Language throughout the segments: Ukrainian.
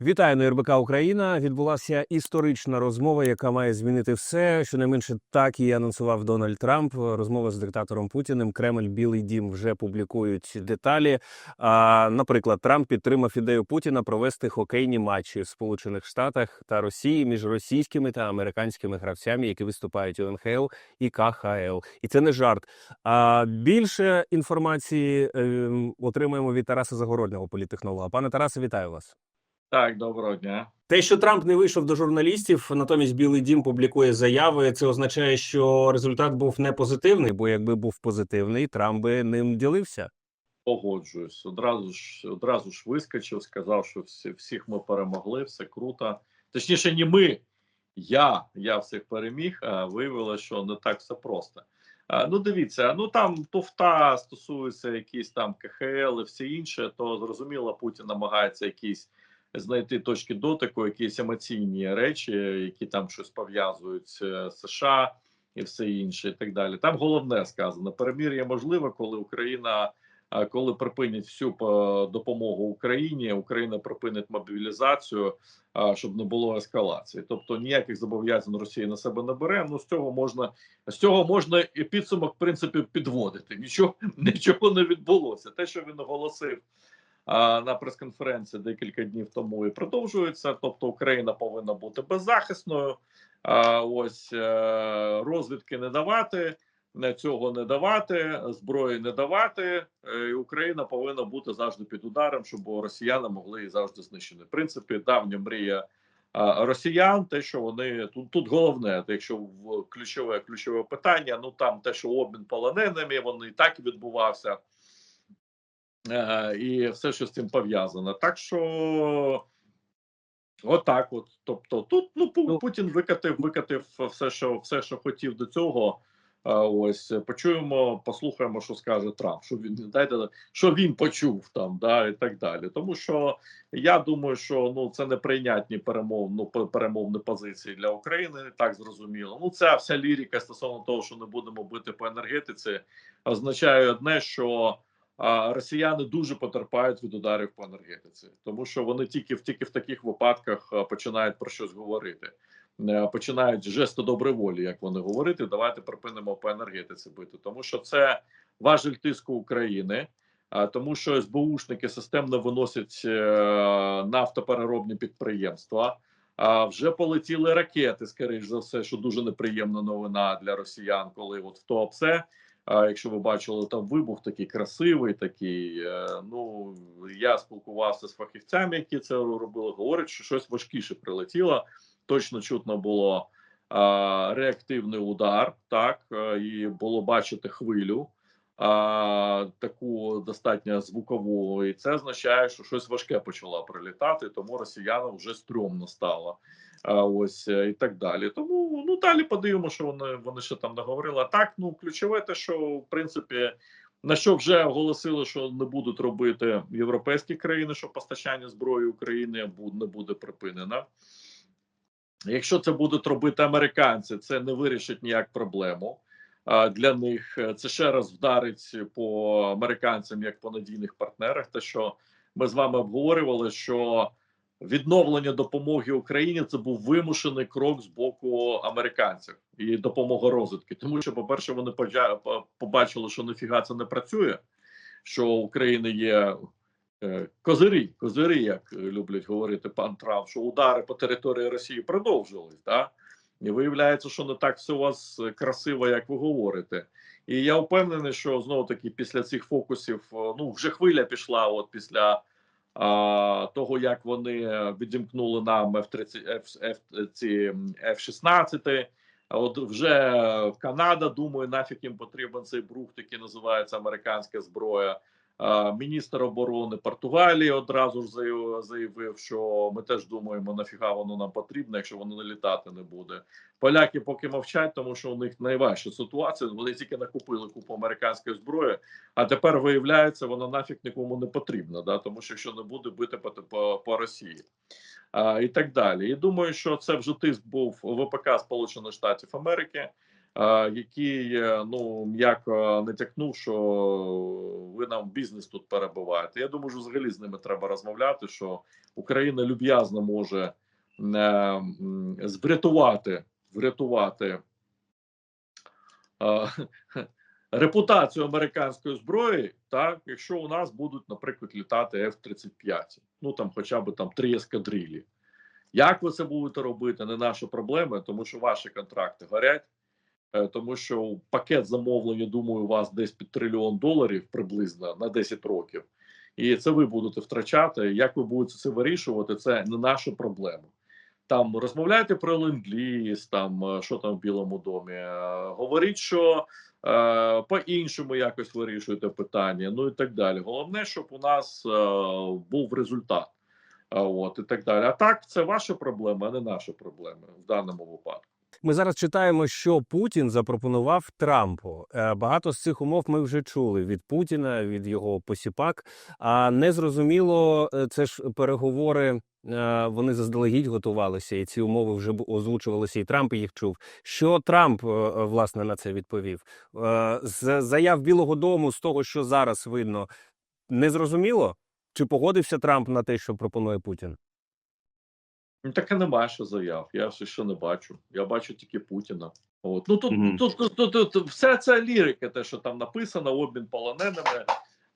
Вітаю на РБК Україна. Відбулася історична розмова, яка має змінити все. Щонайменше так і анонсував Дональд Трамп. Розмова з диктатором Путіним. Кремль, Білий Дім вже публікують деталі. А, наприклад, Трамп підтримав ідею Путіна провести хокейні матчі в Сполучених Штатах та Росії між російськими та американськими гравцями, які виступають у НХЛ і КХЛ. І це не жарт. А більше інформації ем, отримаємо від Тараса Загороднього, політтехнолога. Пане Тарасе, вітаю вас. Так, доброго дня. Те, що Трамп не вийшов до журналістів, натомість Білий Дім публікує заяви. Це означає, що результат був не позитивний, бо якби був позитивний, Трамп би ним ділився. Погоджуюсь. Одразу ж одразу ж вискочив, сказав, що всі, всіх ми перемогли, все круто. Точніше, не ми, я я всіх переміг, а виявилося, що не так все просто. А, ну, дивіться, ну там туфта стосується якісь там КХЛ і все інше, то зрозуміло, Путін намагається якісь знайти точки дотику, якісь емоційні речі, які там щось пов'язують з США і все інше, і так далі. Там головне сказано: перемір'я можливе, коли Україна. Коли припинять всю допомогу Україні, Україна припинить мобілізацію, щоб не було ескалації. Тобто ніяких зобов'язань Росії на себе не бере. Ну з цього можна з цього можна і підсумок в принципі підводити. Нічого нічого не відбулося. Те, що він оголосив на прес-конференції декілька днів тому і продовжується. Тобто Україна повинна бути беззахисною. Ось е, розвідки не давати, не цього не давати, зброї не давати. Е, і Україна повинна бути завжди під ударом, щоб росіяни могли її завжди знищити. В принципі, давня мрія. Росіян, те, що вони тут тут головне, якщо в ключове ключове питання, ну там те, що обмін полоненими, вони і так відбувався. Е, і все, що з цим пов'язано. Так що отак, от. Тобто, тут ну Ну. Путін викатив, викатив все, що все, що хотів до цього. Ось почуємо, послухаємо, що скаже Трамп. Що він дайте що він почув там, да і так далі. Тому що я думаю, що ну це неприйнятні перемов, ну, перемовні позиції для України. Так зрозуміло. Ну ця вся лірика стосовно того, що не будемо бити по енергетиці, означає одне, що а росіяни дуже потерпають від ударів по енергетиці, тому що вони тільки в тільки в таких випадках починають про щось говорити. Е, Починають жести доброї волі, як вони говорити. Давайте припинимо по енергетиці бити, тому що це важель тиску України. А тому, що СБУшники системно виносять е, нафтопереробні підприємства. А вже полетіли ракети, скоріш за все, що дуже неприємна новина для росіян, коли от в Туапсе а якщо ви бачили там вибух, такий красивий, такий. е, Ну я спілкувався з фахівцями, які це робили. Говорять, що щось важкіше прилетіло. Точно чутно було а, реактивний удар, так е, і було бачити хвилю. А, таку достатньо звукову, і це означає, що щось важке почало прилітати, тому росіянам вже стрьомно стало. Ось е, і так далі. Тому ну далі подивимося, що вони вони ще там наговорили. А так, ну ключове, те, що в принципі на що вже оголосили, що не будуть робити європейські країни, що постачання зброї України не буде припинено. Якщо це будуть робити американці, це не вирішить ніяк проблему. Для них це ще раз вдарить по американцям як по надійних партнерах. Те, що ми з вами обговорювали, що відновлення допомоги Україні це був вимушений крок з боку американців і допомога розвитки. Тому що, по-перше, вони поджа- побачили, що ніфіга це не працює, що у України є е, козирі, козирі, як люблять говорити пан Трамп, що удари по території Росії продовжились. Да? І виявляється, що не так все у вас красиво, як ви говорите. І я впевнений, що знову таки після цих фокусів, е, ну вже хвиля пішла, от після того, як вони відімкнули нам F-30, F, F, ці F-16, от вже Канада думає, нафіг їм потрібен цей брух, який називається американська зброя. Міністр оборони Португалії одразу ж заявив, що ми теж думаємо, нафіга воно нам потрібно, якщо воно не літати не буде. Поляки поки мовчать, тому що у них найважча ситуація. Вони тільки накупили купу американської зброї, а тепер виявляється, вона нафіг нікому не потрібна, да? тому що якщо не буде бити по, по, по Росії. А, і так далі. І думаю, що це вже тиск був ВПК Сполучених Штатів Америки. Який е, ну м'яко натякнув, що ви нам бізнес тут перебиваєте. Я думаю, що взагалі з ними треба розмовляти, що Україна люб'язно може е, врятувати, врятувати репутацію американської зброї, так якщо у нас будуть, наприклад, літати F-35, ну там хоча б там три ескадрилі. Як ви це будете робити? Не наша проблема, тому що ваші контракти горять. Е, Тому що пакет замовлень, я думаю, у вас десь під трильйон доларів приблизно на 10 років, і це ви будете втрачати. Як ви будете це вирішувати? Це не наша проблема. Там розмовляйте про ленд-ліз, там е, що там в Білому домі. е, Говоріть, що е, по-іншому якось вирішуєте питання, ну і так далі. Головне, щоб у нас е, був результат. От і так далі. А так, це ваша проблема, а не наша проблема в даному випадку. Ми зараз читаємо, що Путін запропонував Трампу. Е, Багато з цих умов ми вже чули від Путіна, від його посіпак. А незрозуміло, е, це ж переговори. е, Вони заздалегідь готувалися, і ці умови вже озвучувалися, і Трамп їх чув. Що Трамп власне на це відповів? З заяв Білого Дому, з того, що зараз видно, незрозуміло, чи погодився Трамп на те, що пропонує Путін? Ну, Таке немає ще заяв. Я все ще не бачу. Я бачу тільки Путіна. От. Ну тут, Мгм. тут, тут, тут, тут все це лірика, те, що там написано, обмін полоненими,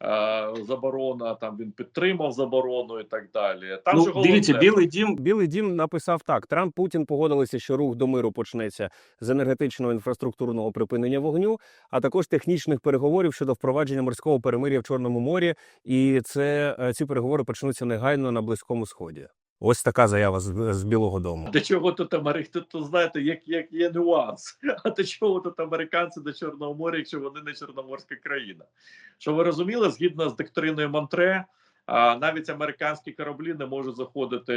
е, заборона, там він підтримав заборону і так далі. Там же Ну, головне, дивіться, Білий дім Білий дім написав так: Трамп Путін погодилися, що рух до миру почнеться з енергетичного інфраструктурного припинення вогню, а також технічних переговорів щодо впровадження морського перемир'я в Чорному морі. І це е, ці переговори почнуться негайно на близькому сході. Ось така заява з, з Білого Дому. До чого тут Америка? Тут, знаєте, як, як є нюанс. А до чого тут американці до Чорного моря, якщо вони не чорноморська країна? Що ви розуміли, згідно з доктриною Монтре, навіть американські кораблі не можуть заходити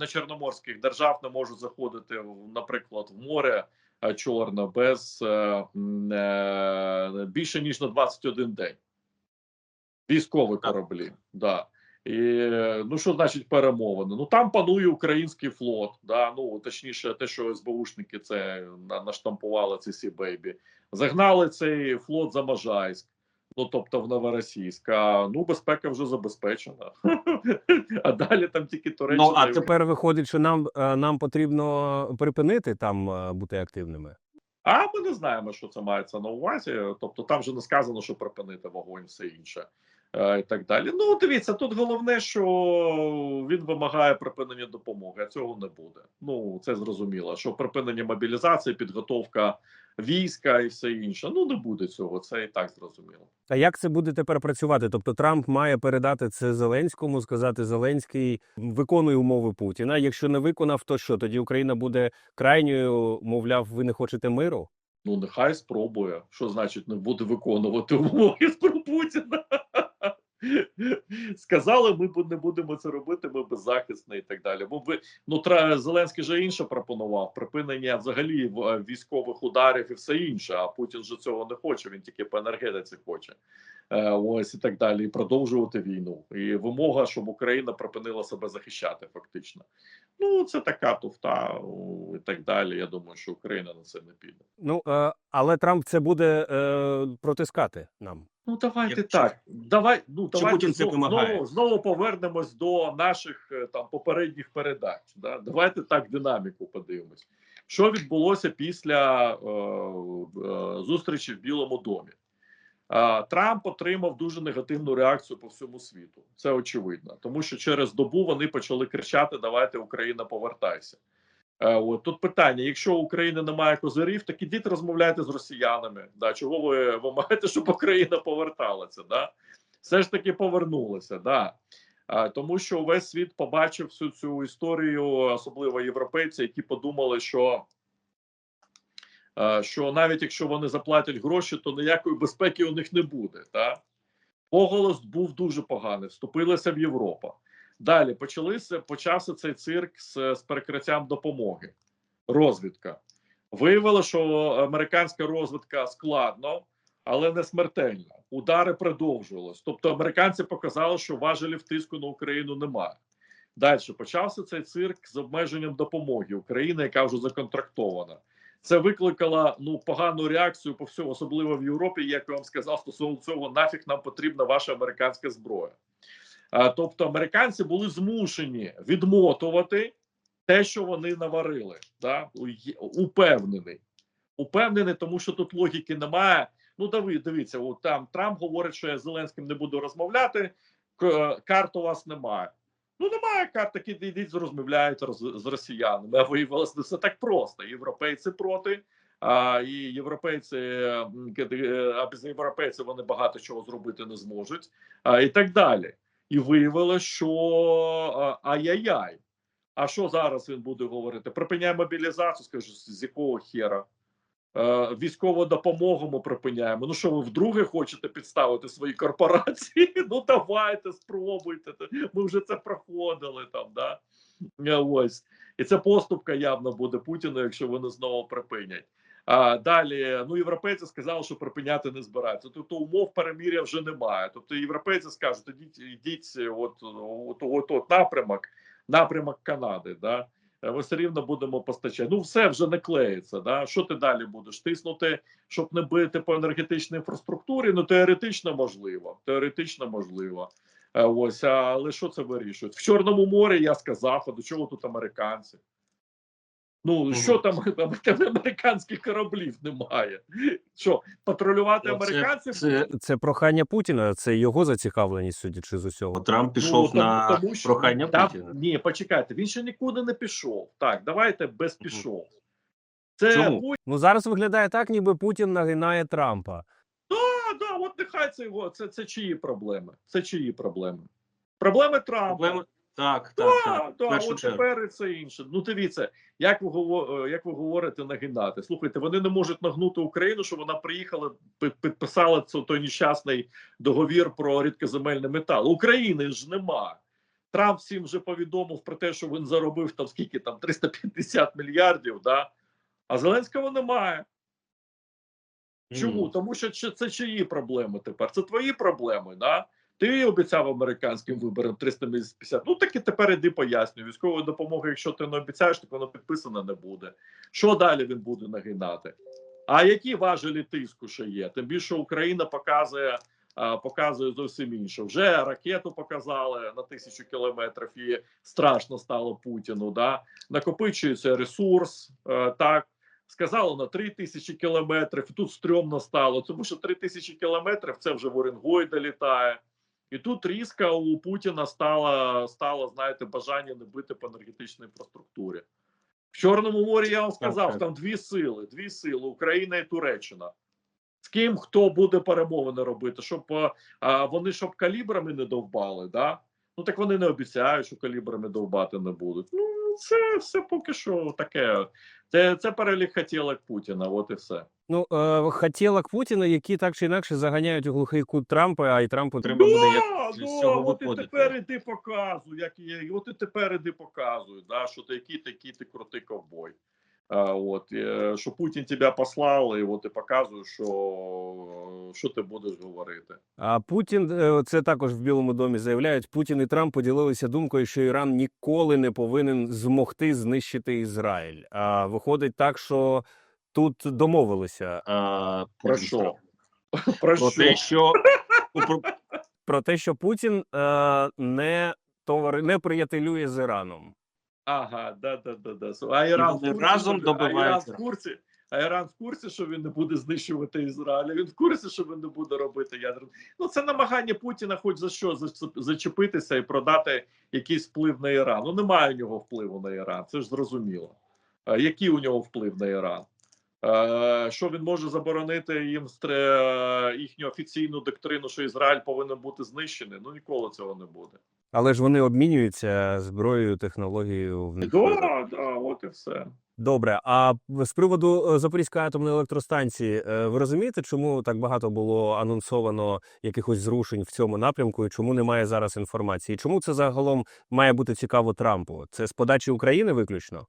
на чорноморських держав, не можуть заходити, наприклад, в море Чорне без е, більше ніж на 21 день. Військові кораблі, да. І е, ну що значить перемовини? Ну там панує український флот. Да, ну точніше, те, що СБУшники це на- наштампували ці сі бейбі. Загнали цей флот за Можайськ, ну тобто в Новоросійськ. А ну безпека вже забезпечена. А далі там тільки Туреччина. Ну, а Тепер виходить, що нам, е, нам потрібно припинити там е, бути активними. А ми не знаємо, що це мається на увазі. Тобто, там же не сказано, що припинити вогонь, все інше і так далі. Ну, дивіться, тут головне, що він вимагає припинення допомоги, а цього не буде. Ну це зрозуміло. Що припинення мобілізації, підготовка війська і все інше. Ну не буде цього. Це і так зрозуміло. А як це буде тепер працювати? Тобто Трамп має передати це Зеленському, сказати Зеленський виконує умови Путіна. Якщо не виконав, то що тоді Україна буде крайньою, мовляв, ви не хочете миру? Ну нехай спробує. Що значить не буде виконувати умови про Путіна? Сказали, ми не будемо це робити, ми беззахисні і так далі. Бо ви ну Зеленський же інше пропонував припинення взагалі е, військових ударів і все інше. А Путін же цього не хоче. Він тільки по енергетиці хоче. Е, ось і так далі, і продовжувати війну. І вимога, щоб Україна припинила себе захищати, фактично. Ну це така туфта і так далі. Я думаю, що Україна на це не піде. Ну е, але Трамп це буде е, протискати нам. Ну давайте Якщо- так. Давай, ну Чи давайте Путін це знову, знову, знову повернемось до наших е, там попередніх передач. Да? Давайте так динаміку подивимось. Що відбулося після е, е, зустрічі в Білому домі? Е, Трамп отримав дуже негативну реакцію по всьому світу. Це очевидно, тому що через добу вони почали кричати: Давайте Україна повертайся. Е, От тут питання: якщо у України немає козирів, так ідіть розмовляйте з росіянами. Да, чого ви вимагаєте, щоб Україна поверталася? Да? Все ж таки повернулася. Да. А, тому що увесь світ побачив всю цю історію, особливо європейці, які подумали, що, е, що навіть якщо вони заплатять гроші, то ніякої безпеки у них не буде. Да? Поголос був дуже поганий. Вступилася в Європа. Далі почалися почався цей цирк з, з перекриттям допомоги. Розвідка виявило, що американська розвідка складно, але не смертельна. Удари продовжувались. Тобто, американці показали, що важелів тиску на Україну немає. Далі почався цей цирк з обмеженням допомоги України, яка вже законтрактована. Це викликало ну погану реакцію по всьому, особливо в Європі. Як я вам сказав, стосовно цього нафіг нам потрібна ваша американська зброя. А, тобто, американці були змушені відмотувати те, що вони наварили. Да? Упевнений. Упевнений, тому що тут логіки немає. Ну, дави, дивіться, от там Трамп говорить, що я з Зеленським не буду розмовляти. к- Карт у вас немає. Ну, немає карт, такі йдіть, розмовляють роз- з росіянами. А виявилося все так просто. Європейці проти, а і європейці, е, а без європейців вони багато чого зробити не зможуть, а, і так далі. І виявилося, що ай-яй-яй. А що зараз він буде говорити? Припиняє мобілізацію, скажу, з з якого хера? Е, військову допомогу ми припиняємо. Ну що ви вдруге хочете підставити свої корпорації? Ну давайте, спробуйте. Ми вже це проходили там. Да? Е, Ось і це поступка явно буде Путіну, якщо вони знову припинять. А далі, ну європейці сказали, що припиняти не збираються. Тобто умов переміря вже немає. Тобто європейці скажуть, ідіть, ідіть от, от, от, от напрямок, напрямок Канади. Да? Е, Ми все рівно будемо постачати. Ну, все вже не клеїться. Да? Що ти далі будеш? Тиснути, щоб не бити по енергетичній інфраструктурі? Ну, теоретично можливо. Теоретично можливо. Е, Ось, але що це вирішують? В Чорному морі я сказав, а до чого тут американці? Ну, що там, там, там американських кораблів немає? Що, патрулювати Ну, це- американців? Це Це прохання Путіна, це його зацікавленість, судячи з усього. Трамп пішов Ну, на тому що- прохання Та- Путіна. Ні, почекайте, він ще нікуди не пішов. Так, давайте без пішов. Це Чому? Путін, Ну зараз виглядає так, ніби Путін нагинає Трампа. да, да, от нехай це його. Це, це чиї проблеми? Це чиї проблеми? Проблеми Трампа. Проблема так, так, Да, так. да, в от тепер і це інше. Ну дивіться, як ви е, як ви говорите, нагинати. Слухайте, вони не можуть нагнути Україну, що вона приїхала, підписала це той нещасний договір про рідкоземельний метал. України ж нема. Трамп всім вже повідомив про те, що він заробив там скільки там 350 мільярдів. Да? А Зеленського немає. Чому? Мгм. Тому що це чиї проблеми тепер? Це твої проблеми, да? Ти обіцяв американським виборам 350. Ну так і тепер іди пояснюй. Військової допомоги, якщо ти не обіцяєш, так воно підписано не буде. Що далі він буде нагинати? А які важелі тиску ще є? Тим більше Україна показує, показує зовсім інше. Вже ракету показали на тисячу кілометрів, і страшно стало Путіну. Да? Накопичується ресурс, е, так сказали на 3 тисячі кілометрів, і тут стрьомно стало, тому що 3 тисячі кілометрів це вже в Уренгой долітає. І тут різка у Путіна стало, стало знаєте, бажання не бити по енергетичній інфраструктурі. В Чорному морі я вам сказав, okay. там дві сили, дві сили Україна і Туреччина. З ким хто буде перемовини робити, щоб е, а, вони щоб калібрами не довбали, да? Ну так вони не обіцяють, що калібрами довбати не будуть. Ну, це все поки що таке. Це, це перелік хотілок Путіна, от і все. Ну, е, хотілок Путіна, які так чи інакше заганяють у глухий кут Трампа, а й Трампу Треба буде Да, як з да, цього от і тепер іди показуй, як є. От і тепер іди показуй, да, що ти який такий ти крутий ковбой. От, е, що Путін тебе послав, і от ти показуєш, що, що ти будеш говорити. А Путін е, це також в Білому домі заявляють. Путін і Трамп поділилися думкою, що Іран ніколи не повинен змогти знищити Ізраїль. А виходить так, що тут домовилися А, Про що? Про Про що? те, що про- про те, що Путін е, не товари не приятелює з Іраном. Ага, да, да, да, да. А Іран, вони курсі, разом що а Іран в курсі, а Іран в курсі, що він не буде знищувати Ізраїль. Він в курсі, що він не буде робити ядерну. Ну це намагання Путіна, хоч за що зачеп- зачепитися і продати якийсь вплив на Іран. Ну немає у нього впливу на Іран. Це ж зрозуміло. А який у нього вплив на Іран? Е, Що він може заборонити їм стре- їхню офіційну доктрину, що Ізраїль повинен бути знищений? Ну ніколи цього не буде. Але ж вони обмінюються зброєю, технологією в них. Да, да, от і все. Добре, а з приводу е, Запорізької атомної електростанції, е, ви розумієте, чому так багато було анонсовано якихось зрушень в цьому напрямку, і чому немає зараз інформації? Чому це загалом має бути цікаво Трампу? Це з подачі України виключно?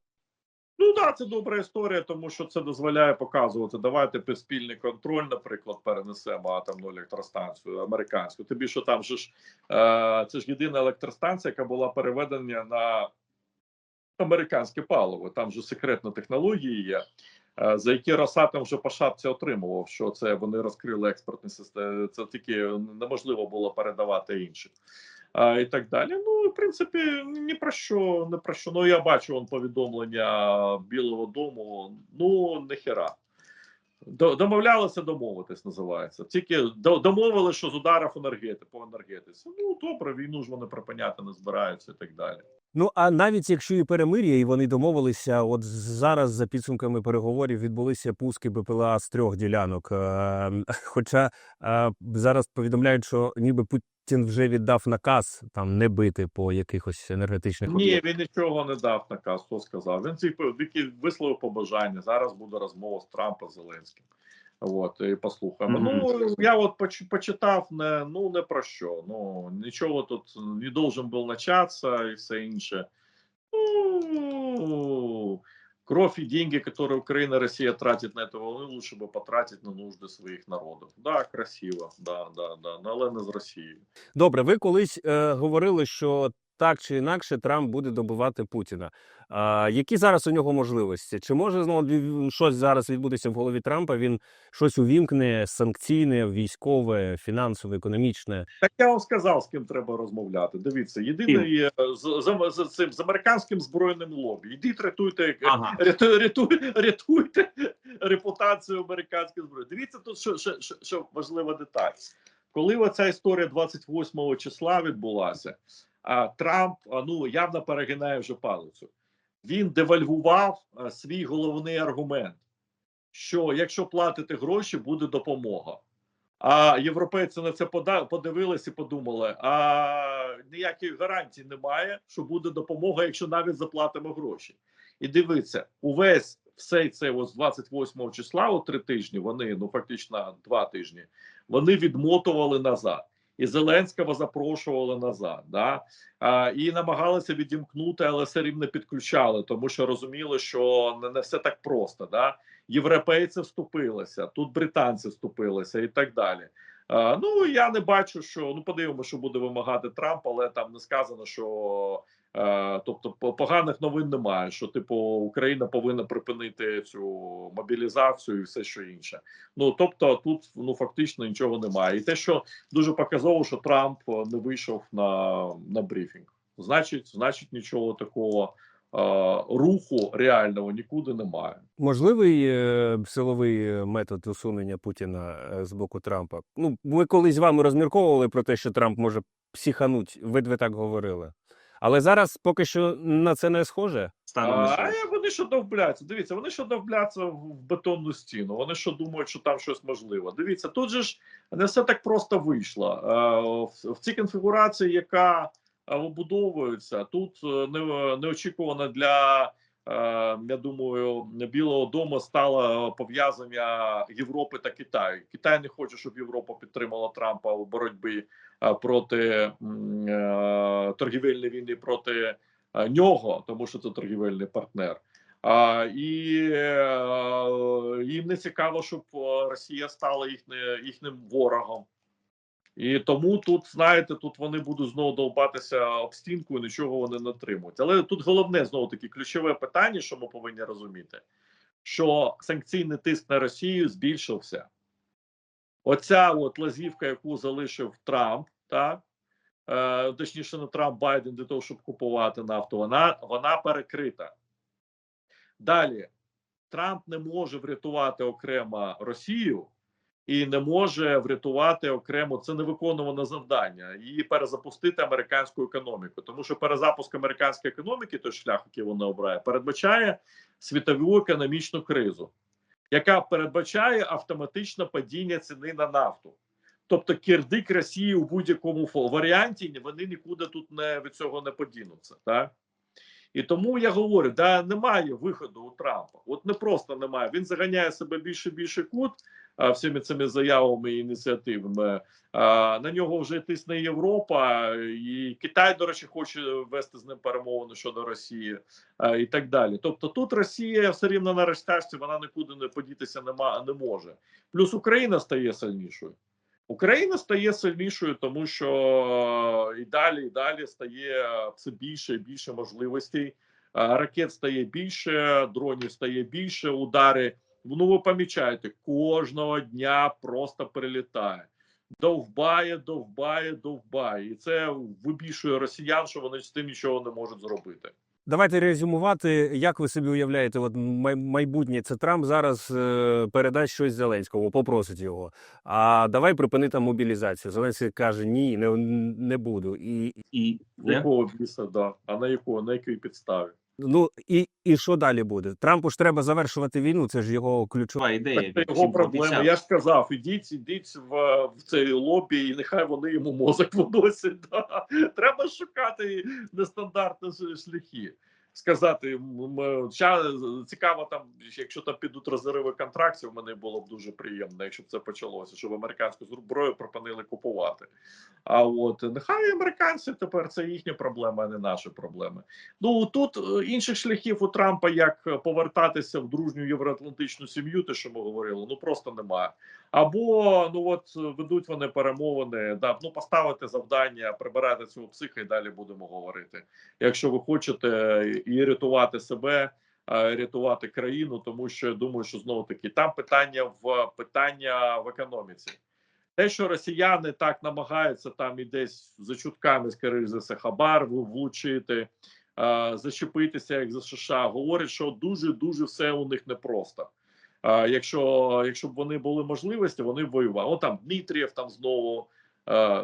Ну так, да, це добра історія, тому що це дозволяє показувати. Давайте спільний контроль, наприклад, перенесемо атомну електростанцію американську. Тобі що там же ж е, це ж єдина електростанція, яка була переведена на американське паливо. Там же секретна технологія є. е, за які Росатом вже по шапці отримував, що це вони розкрили експортні системи. Це тільки неможливо було передавати іншим. А, і так далі. Ну, в принципі, ні про що, не про що. Ну, я бачу он повідомлення Білого Дому. Ну, нехера. До- Домовлялися домовитись, називається. Тільки домовили, що з ударів енергетику по енергетиці. Ну добре, війну ж вони припиняти не збираються і так далі. Ну а навіть якщо і перемир'я, і вони домовилися, от зараз за підсумками переговорів відбулися пуски БПЛА з трьох ділянок. Е, Хоча е, зараз повідомляють, що ніби Путін вже віддав наказ там не бити по якихось енергетичних Ні, об'єктах. він нічого не дав наказ. Хто сказав? Він тільки висловив побажання. Зараз буде розмова з Трампом Зеленським. От і послухаємо. Мгм. Ну я от поч- почитав не ну не про що. Ну нічого тут не должен був начатися і все інше. Ну кровь и деньги, которые Украина и Россия тратит на эту войну, лучше бы потратить на нужды своих народов. Да, красиво, да, да, да, але не з Росією. Добре, ви колись е, говорили, що так чи інакше Трамп буде добивати Путіна. А, які зараз у нього можливості? Чи може знову щось зараз відбутися в голові Трампа? Він щось увімкне санкційне, військове, фінансове, економічне. Так я вам сказав, з ким треба розмовляти. Дивіться, єдиний е, з, з, з, цим з американським збройним лобі. Йдіть, рятуйте, Ага. рятуйте, рятуйте, рятуйте репутацію американської зброї. Дивіться, тут що, що, що, що важлива деталь. Коли оця історія 28 числа відбулася, а Трамп ну явно перегинає вже палицю. Він девальвував свій головний аргумент, що якщо платити гроші, буде допомога. А європейці на це подивились і подумали: а ніяких гарантій немає, що буде допомога, якщо навіть заплатимо гроші. І дивіться, увесь все це ось 28 числа, о три тижні, вони ну фактично два тижні, вони відмотували назад. І Зеленського запрошували назад, да а, і намагалися відімкнути, але все рівно підключали, тому що розуміли, що не, не все так просто. Да? Європейці вступилися, тут британці вступилися і так далі. А, ну я не бачу, що ну подивимося, що буде вимагати Трамп, але там не сказано, що тобто по- поганих новин немає. Що типу Україна повинна припинити цю мобілізацію і все що інше. Ну тобто, тут ну фактично нічого немає. І те, що дуже показово, що Трамп е, не вийшов на, на брифінг. Значить, значить, нічого такого е, руху реального нікуди немає. Можливий е, силовий е, метод усунення Путіна е, з боку Трампа? Ну, ми колись з вами розмірковували про те, що Трамп може психануть. Ви дві так говорили. Але зараз поки що на це не схоже. стане. А, вони що довбляться? Дивіться, вони що довбляться в в бетонну стіну. Вони що думають, що там щось можливо. Дивіться, тут же ж не все так просто вийшло. Е, В, в цій конфігурації, яка е, вибудовується, тут е, не, неочікувано для. Е, Я думаю, Білого Дому стало пов'язання Європи та Китаю. Китай не хоче, щоб Європа підтримала Трампа у боротьбі е, проти е, торгівельної війни проти е, нього, тому що це торгівельний партнер. А, і їм не цікаво, щоб Росія стала їхне, їхнім ворогом. І тому тут, знаєте, тут вони будуть знову довбатися об стінку і нічого вони не отримують. Але тут головне знову таки ключове питання, що ми повинні розуміти, що санкційний тиск на Росію збільшився. Оця от лазівка, яку залишив Трамп, так е, точніше, не Трамп Байден для того, щоб купувати нафту, вона, вона перекрита. Далі Трамп не може врятувати окремо Росію і не може врятувати окремо це невиконуване завдання і перезапустити американську економіку. Тому що перезапуск американської економіки, той шлях, який вона обирає, передбачає світову економічну кризу, яка передбачає автоматичне падіння ціни на нафту. Тобто кирдик Росії у будь-якому варіанті вони нікуди тут не від цього не подінуться. Так? І тому я говорю: да немає виходу у Трампа. От не просто немає. Він заганяє себе більше більше кут всіми цими заявами і ініціативами. На нього вже тисне Європа, і Китай, до речі, хоче вести з ним перемовини щодо Росії і так далі. Тобто, тут Росія все рівно на рештарці, вона нікуди не подітися нема, не може. Плюс Україна стає сильнішою. Україна стає сильнішою, тому що і далі, і далі стає все більше і більше можливостей. Ракет стає більше, дронів стає більше, удари ну ви помічаєте, кожного дня просто прилітає. Довбає, довбає, довбає. І це вибішує росіян, що вони з тим нічого не можуть зробити. Давайте резюмувати, як ви собі уявляєте, от майбутнє це Трамп зараз е, передасть щось Зеленському, попросить його. А давай припини там мобілізацію. Зеленський каже: ні, не, не буду. І І якого біса, да. А на якого, на якій підставі? Ну і, і що далі буде? Трампу ж треба завершувати війну. Це ж його ключова. ідея. Це його проблема. Я ж сказав, ідіть, ідіть в, в цей лобі, і нехай вони йому мозок виносять. Да. Треба шукати нестандартні шляхи. Сказати, м, м, цікаво, там, якщо там підуть розриви контрактів, мене було б дуже приємно, якщо б це почалося, щоб американську зброю припинили купувати. А от нехай американці тепер це їхня проблема, а не наші проблеми. Ну тут е, інших шляхів у Трампа, як е, повертатися в дружню євроатлантичну сім'ю, те, що ми говорили, ну просто немає. Або ну от е, ведуть вони перемовини, да, ну поставити завдання, прибирати цього психа, і далі будемо говорити. Якщо ви хочете е, і рятувати себе, е, рятувати країну, тому що я думаю, що знову таки там питання в питання в економіці. Те, що росіяни так намагаються там і десь за чутками, скоріш за все, хабар влучити, е, зачепитися, як за США, говорить, що дуже дуже все у них непросто. Е, якщо, якщо б вони були можливості, вони б воювали. О, там Дмитрієв, там знову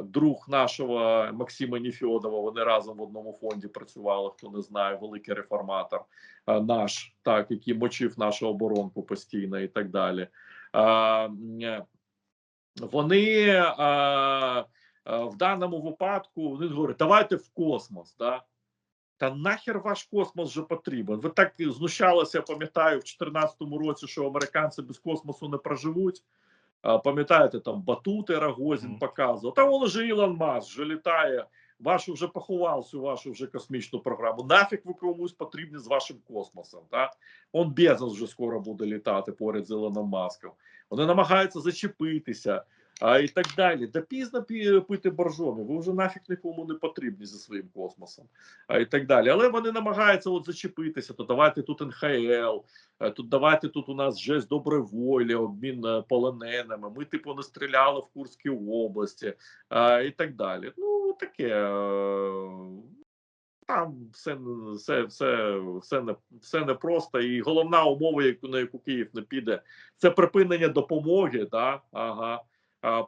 друг нашого Максима Ніфьодова. Вони разом в одному фонді працювали. Хто не знає, великий реформатор е, наш, так який мочив нашу оборонку постійно і так далі. Е, вони е, е, в даному випадку вони говорять, давайте в космос. Да? Та нахер ваш космос вже потрібен. Ви так знущалися, я пам'ятаю, в 2014 році, що американці без космосу не проживуть. Пам'ятаєте, там батути Рогозін Мгм. показував. Та воно же Ілон Маск вже літає. Вашу вже поховав всю вашу вже космічну програму. Нафіг ви комусь потрібні з вашим космосом. Та? Он Безос вже скоро буде літати поряд з Ілоном Маском. Вони намагаються зачепитися а, і так далі. Да пізно пити боржомі. Ви вже нафіг нікому не потрібні зі своїм космосом а, і так далі. Але вони намагаються от зачепитися. То давайте тут НХЛ, е, тут давайте тут у нас жесть доброї волі, обмін е, полоненими. Ми, типу, не стріляли в Курській області а, і так далі. Ну таке. е, Там все, все, все, все, не, все непросто. І головна умова, на яку Київ не піде, це припинення допомоги, да? ага,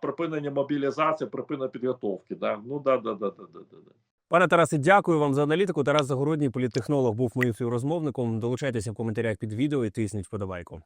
припинення мобілізації, припинення підготовки. Да? Ну да, да, да, да, да, да. Пане Тарасе, дякую вам за аналітику. Тарас Загородній, політтехнолог, був моїм співрозмовником. Долучайтеся в коментарях під відео і тисніть вподобайку.